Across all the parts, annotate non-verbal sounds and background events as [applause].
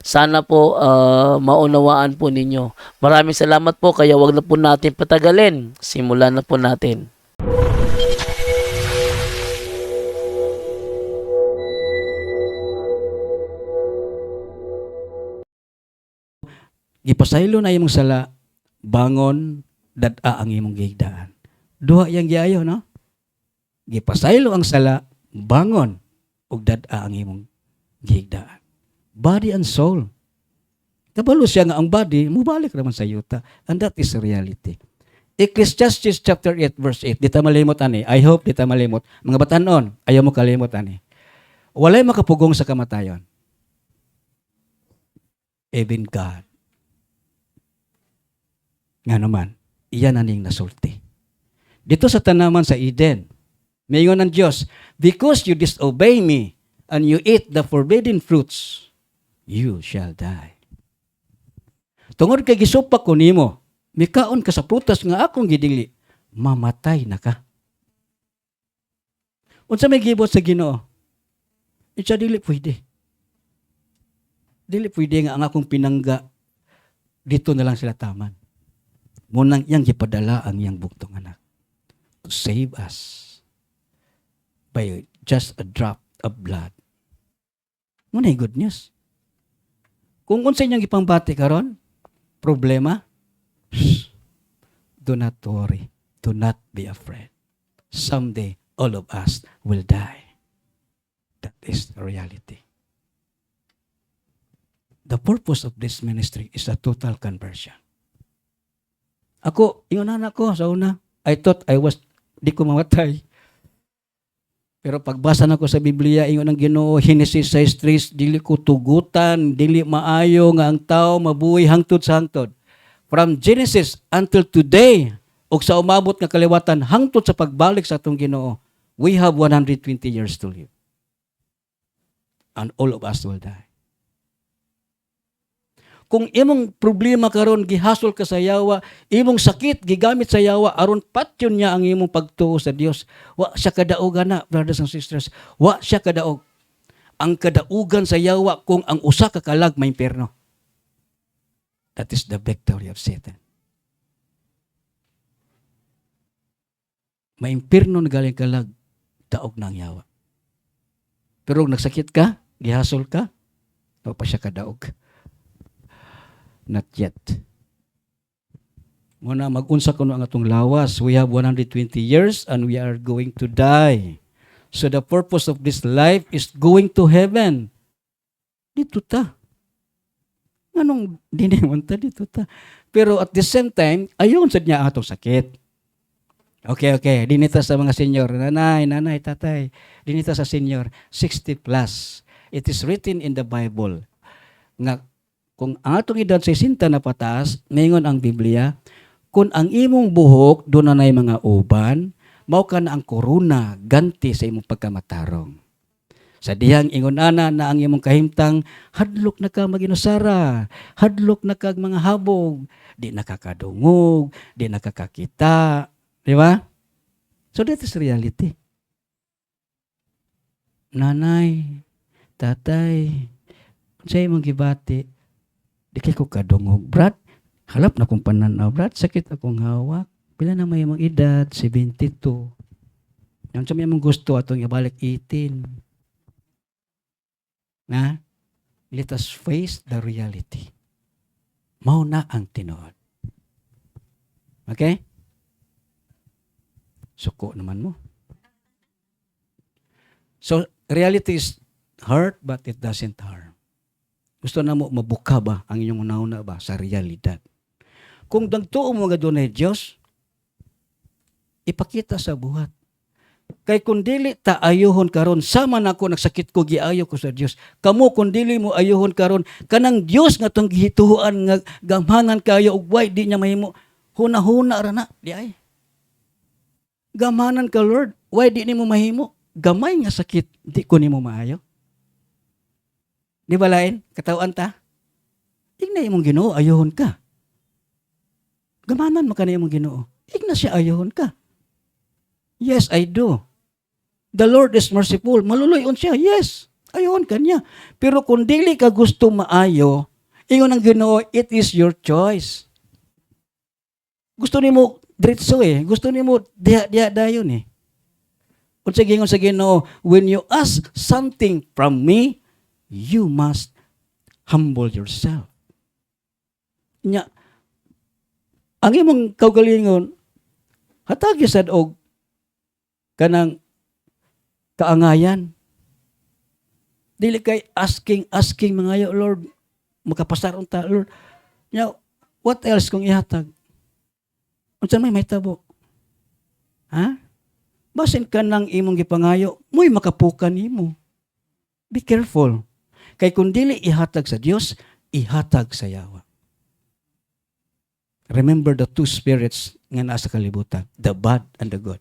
Sana po ah, maunawaan po ninyo. Maraming salamat po kaya wag na po natin patagalin. Simulan na po natin. gipasaylo na imong sala bangon dad-a ang imong gigdaan duha yang giayo no gipasaylo ang sala bangon ug dad-a ang imong gigdaan body and soul. Kabalo siya nga ang body mubalik naman sa yuta. And that is reality. Ecclesiastes chapter 8 verse 8 di ta malimot ani. I hope di ta malimot. Mga batanon ayaw mo kalimot ani. Walay makapugong sa kamatayon. Even God. Nga naman, iyan aning nasulti. Dito sa tanaman sa Eden, mayon ng Diyos, because you disobey me and you eat the forbidden fruits, you shall die. Tungod kay gisupak ko nimo, mikaon ka sa prutas nga akong gidili, mamatay na ka. Unsa may gibot sa Ginoo? Itsa dili pwede. Dili pwede nga ang akong pinangga dito na lang sila taman. Munang iyang gipadala ang iyang buktong anak to save us by just a drop of blood. Muna good news. Kung unsa niyang ipambati karon, problema, shh, do not worry. Do not be afraid. Someday, all of us will die. That is the reality. The purpose of this ministry is a total conversion. Ako, ingunan ako sa una. I thought I was, di ko mamatay. Pero pagbasa na ko sa Biblia, ingon ang Ginoo, Genesis 6:3, dili ko tugutan, dili maayo nga ang tao mabuhay hangtod sa hangtod. From Genesis until today, ug sa umabot nga kaliwatan hangtod sa pagbalik sa atong Ginoo, we have 120 years to live. And all of us will die kung imong problema karon gihasol ka sa yawa, imong sakit gigamit sa yawa aron patyon niya ang imong pagtuo sa Dios. Wa siya kadaugan na, brothers and sisters. Wa siya kadaog. Ang kadaugan sa yawa kung ang usa ka kalag may impierno. That is the victory of Satan. May impierno na galing kalag, daog ang yawa. Pero kung nagsakit ka, gihasol ka, pa siya kadaog. Not yet. Muna mag-unsa kuno ang atong lawas. We have 120 years and we are going to die. So the purpose of this life is going to heaven. Dito ta. Anong diningon ta dito ta. Pero at the same time, ayon sa niya atong sakit. Okay, okay. Dinita sa mga senior. Nanay, nanay, tatay. Dinita sa senior. 60 plus. It is written in the Bible nga kung ang atong edad 60 na pataas, ngayon ang Biblia, kung ang imong buhok doon na mga uban, mao ka na ang korona ganti sa imong pagkamatarong. Sa dihang ingonana na ang imong kahimtang, hadlok na ka maginusara, hadlok na kag mga habog, di nakakadungog, di nakakakita, di ba? So that is reality. Nanay, tatay, sa imong gibati, di kay ko kadungog. Brad, halap na kong pananaw. Brad, sakit akong hawak. Pila na may imong edad? 72. Yan sa may imong gusto atong ibalik 18. Na? Let us face the reality. Mao na ang tinuod. Okay? Suko naman mo. So, reality is hurt but it doesn't harm. Gusto na mo mabuka ba ang inyong unauna ba sa realidad? Kung dagtuo mo nga dunay Dios, ipakita sa buhat. Kay kung dili ta ayohon karon sama na ako nagsakit ko giayo ko sa Dios. Kamo kung dili mo ayohon karon kanang Dios nga tong gihituan nga gamhanan kayo ug why di niya mahimo huna-huna ra na di ay. Gamhanan ka Lord, why di nimo mahimo? Gamay nga sakit, di ko nimo maayo. Di ba lain? Katawan ta? Igna imong Ginoo ayohon ka. Gamanan mo ka na imong Ginoo. Igna siya ayohon ka. Yes, I do. The Lord is merciful. Maluluyon siya. Yes. Ayohon ka niya. Pero kung dili ka gusto maayo, ingon ang Ginoo, it is your choice. Gusto nimo diretso eh. Gusto nimo diha diha dayon eh. Kung sige sa Ginoo, when you ask something from me, you must humble yourself. Nya, ang imong kaugalingon, hatag sad og kanang kaangayan. Dili kay asking, asking mga yo, Lord, makapasaron ta, Lord. Nya, what else kung ihatag? Unsa may mahitabo? Ha? Basin ka ng imong gipangayo, mo'y makapukan nimo. Be careful. Kay kung dili ihatag sa Dios, ihatag sa yawa. Remember the two spirits nga nasa kalibutan, the bad and the good.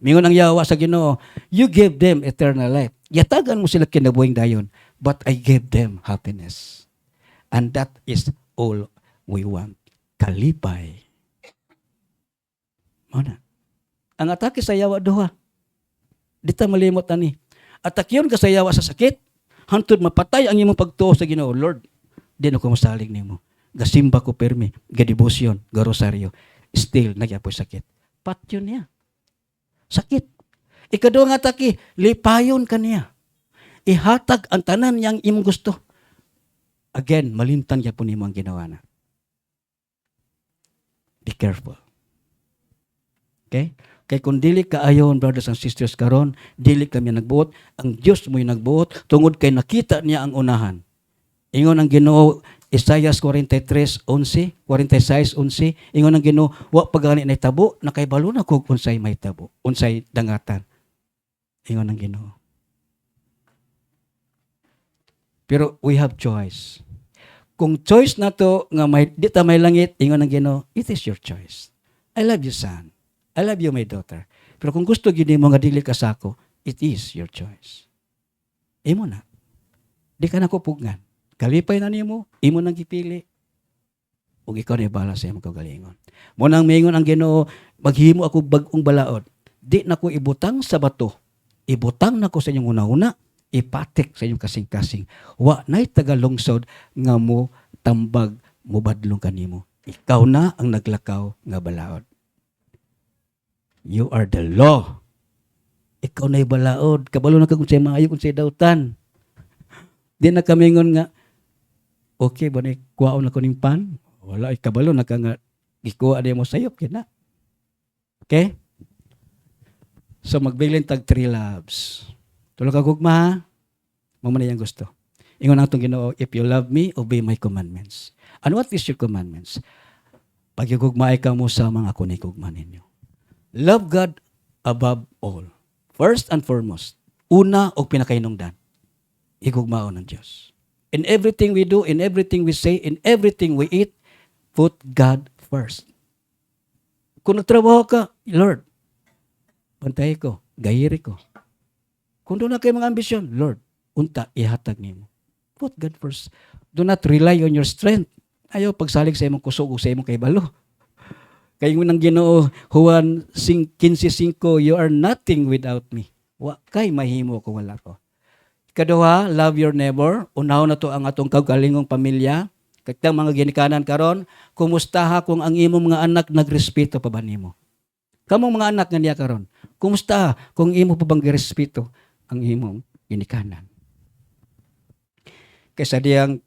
Mingon ang yawa sa Ginoo, you gave them eternal life. Yatagan mo sila kinabuhing dayon, but I gave them happiness. And that is all we want. Kalipay. Mana? Ang atake sa yawa duha. Di ta malimot ani. Atakyon ka sa yawa sa sakit, hantod mapatay ang imong pagtuo sa Ginoo, Lord. Di na ko masalig nimo. Gasimba ko permi, gadibosyon, garosaryo. Still nagyapoy sakit. Patyon niya. Sakit. Ikaduha nga atake, lipayon ka niya. Ihatag ang tanan yang imong gusto. Again, malimtan niya po nimo ang ginawa na. Be careful. Okay? Kay kung dili ka ayon, brothers and sisters, karon dili kami nagbuot, ang Dios mo'y nagbuot, tungod kay nakita niya ang unahan. Ingon ang Ginoo Isaias 43:11, 46:11, ingon ang Ginoo, wa pagani na tabo, nakaibalo na kog unsay may tabo, unsay dangatan. Ingon ang Ginoo. Pero we have choice. Kung choice na to nga may di ta may langit, ingon ang Ginoo, it is your choice. I love you, son. I love you, my daughter. Pero kung gusto gini mo nga dili ka sako, it is your choice. Imo na. Di ka na kupugngan. Kalipay na nimo, imo nang gipili. Ug ikaw na bala sa imong kagalingon. Mo nang mingon ang Ginoo, maghimo ako bag-ong balaod. Di na ko ibutang sa bato. Ibutang na ko sa inyong una-una, ipatik sa inyong kasing-kasing. Wa na'y tagalungsod nga mo tambag mo badlong kanimo. Ikaw na ang naglakaw nga balaod. You are the law. Ikaw na'y balaod. Kabalo na kung sa'y maayo, kung sa'y dautan. [laughs] Di na kamingon nga, okay ba na kuwaon na ko ning pan? Wala, ikabalo na ka nga, ikuha na mo sayop, kina. Okay? So, magbilin tag three loves. Tulog ka gugma, ha? Mama na yung gusto. Ingon ang itong ginoo, if you love me, obey my commandments. And what is your commandments? Pag igugmaay ka mo sa mga kunay gugma ninyo. Love God above all. First and foremost. Una o pinakainungdan. Igugmao ng Diyos. In everything we do, in everything we say, in everything we eat, put God first. Kung nagtrabaho ka, Lord, pantay ko, gayiri ko. Kung doon na kayo mga ambisyon, Lord, unta, ihatag nimo. Put God first. Do not rely on your strength. Ayaw pagsalig sa imong kusog o sa imong kaibalo. Kaya nang ginoo, Juan 15.5, you are nothing without me. Wa kay mahimo kung wala ko. Kaduha, love your neighbor. Unaw na to ang atong kaugalingong pamilya. Kagtang mga ginikanan karon, kumusta ha kung ang imong mga anak nagrespeto pa ba nimo? Kamong mga anak nga niya karon, kumusta kung imo pa bang girespeto ang imong ginikanan? Kaysa diyang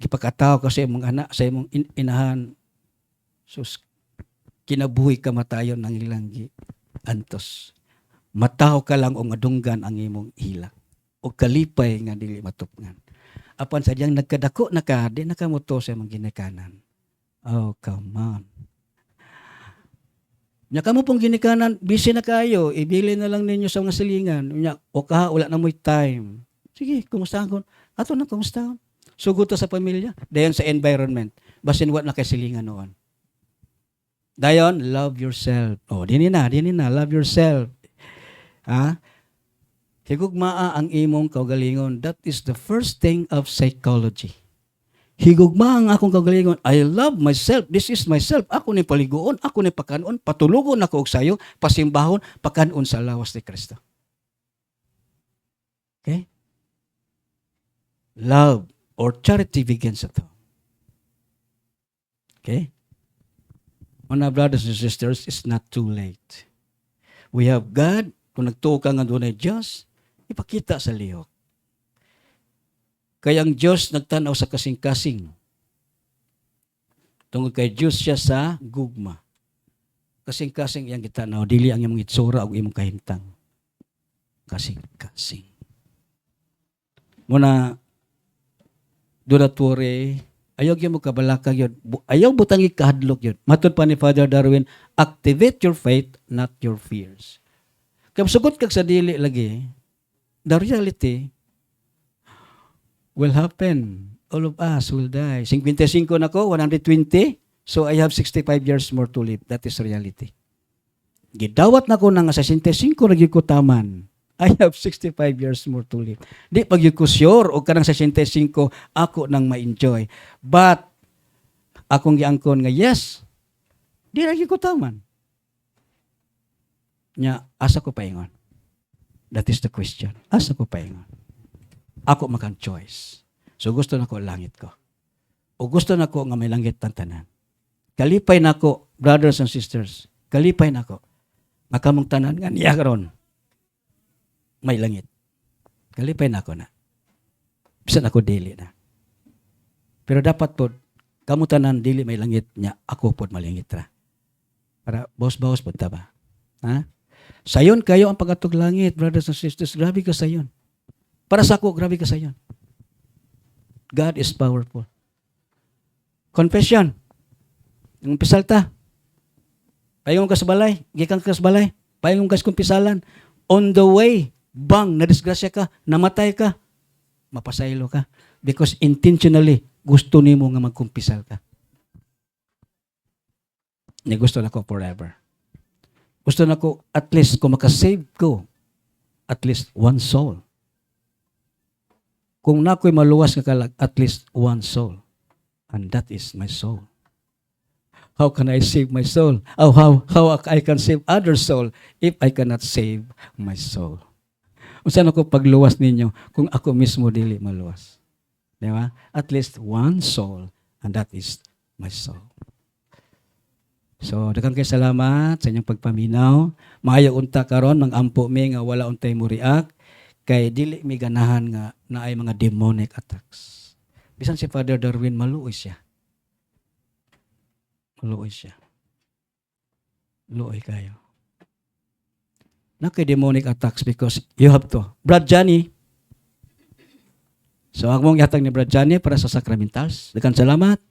gipakataw ka sa imong anak, sa imong in- inahan, sus, kinabuhi ka matayon ng ilang gi- antos. Mataw ka lang o madunggan ang imong hila o kalipay nga dili matupngan. Apan sa diyang nagkadako na ka, di na ka muto sa imong ginikanan. Oh, come on. Nya kamo pong ginikanan, busy na kayo, ibili na lang ninyo sa mga silingan. Nya, o ka, wala na mo'y time. Sige, kumusta ko? Ato na, kumusta Sugot to sa pamilya. Dayon sa environment. Basin what na kay silingan noon. Dayon, love yourself. Oh, dini na, dini na, love yourself. Ha? Higugmaa ang imong kaugalingon. That is the first thing of psychology. Higugma ang akong kaugalingon. I love myself. This is myself. Ako ni paliguon, ako ni pakanon, patulugon ako og sayo, pasimbahon, pakanon sa lawas ni Kristo. Okay? Love or charity begins at home. Okay? Mga brothers and sisters, it's not too late. We have God. Kung nagtuo ka nga doon ay Diyos, ipakita sa lihok. Kaya ang Diyos nagtanaw sa kasing-kasing. Tungkol kay Diyos siya sa gugma. Kasing-kasing iyang gitanaw, dili ang imong itsura o imong kahimtang. Kasing-kasing. Muna, do not. Ayaw gyud mo kabalakag yun. Bu- Ayaw butang ikahadlok yun. Matod pa ni Father Darwin, activate your faith, not your fears. Kaya sugot kag sa dili lagi, the reality will happen. All of us will die. 55 na ko, 120. So I have 65 years more to live. That is reality. Gidawat na ko ng 65 lagi ko taman. I have 65 years more to live. Di pag ko sure o kanang 65 ako nang ma-enjoy. But akong giangkon nga yes, di lagi ko taman. Nya asa ko paingon. That is the question. Asa ko paingon. Ako makan choice. So gusto na ko langit ko. O gusto na ko nga may langit ng tanan. Kalipay na ko, brothers and sisters. Kalipay na ko. Makamong tanan nga niya karon may langit. Kalipay na ako na. Bisan ako dili na. Pero dapat po, kamutanan dili may langit niya, ako po malingit ra. Para bawas-bawas po ba? Ha? Sayon kayo ang pagkatog langit, brothers and sisters. Grabe ka sayon. Para sa ako, grabe ka sayon. God is powerful. Confession. Yung pisalta. Payong ka sa balay. Gikan ka sa balay. Payong ka sa kumpisalan. On the way, bang, nadisgrasya ka, namatay ka, mapasaylo ka. Because intentionally, gusto nimo nga magkumpisal ka. Ni gusto na ko forever. Gusto na ko, at least, kung makasave ko, at least one soul. Kung na ko'y maluwas nga kalag, at least one soul. And that is my soul. How can I save my soul? Oh, how, how I can save other soul if I cannot save my soul? Unsa ako pagluwas ninyo kung ako mismo dili maluwas? Di ba? At least one soul and that is my soul. So, daghang kay salamat sa inyong pagpaminaw. Maayo unta karon mang ampo mi nga wala untay mo react kay dili mi ganahan nga naay mga demonic attacks. Bisan si Father Darwin maluoy siya. Maluoy siya. Luoy kayo. Kay demonic attacks because you have to. Brad Johnny. So, ako mong yatag ni Brad Johnny para sa sacramentals. Daghang salamat.